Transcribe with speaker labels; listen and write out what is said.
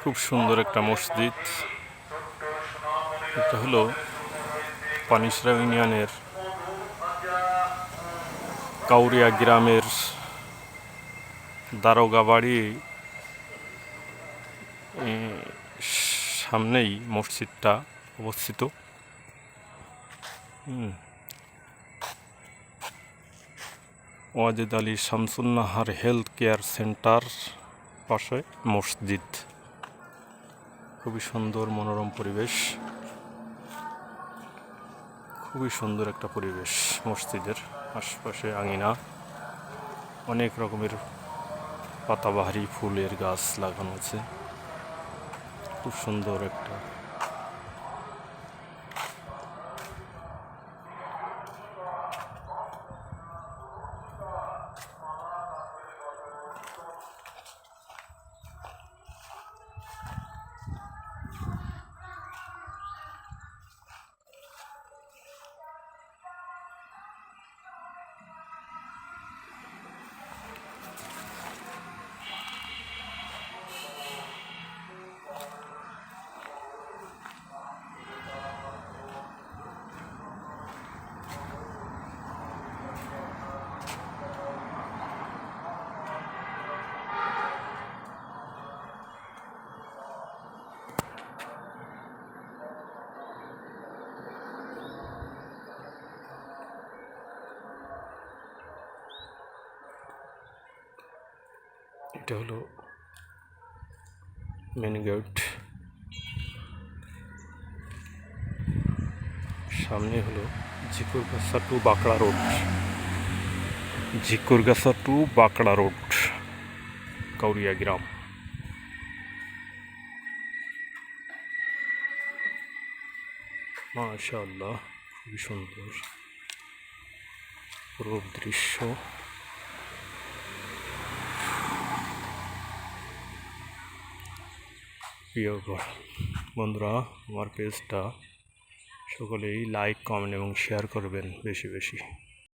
Speaker 1: খুব সুন্দর একটা মসজিদ। এটা হলো পানিসরা ইউনিয়নের কাউরিয়া গ্রামের দারোগা বাড়ি সামনেই মসজিদটা অবস্থিত। Wajed Ali Shamsunnahar health care centre পাশে মসজিদ। খুবই সুন্দর মনোরম পরিবেশ। খুবই সুন্দর একটা পরিবেশ মসজিদের আশপাশে আঙিনা। অনেক রকমের পাতাবাহারি ফুলের গাছ লাগানো আছে। খুব সুন্দর একটা এটা হলো মেন গেট সামনে হলো Jhikargachha to Bankra road Jhikargachha to Bankra road Kauria গ্রাম। মাশাআল্লাহ, খুবই সুন্দর। রূপ দৃশ্য। প্রিয় বন্ধুরা আমার পেজটা সকলেই লাইক কমেন্ট এবং শেয়ার করবেন বেশি বেশি।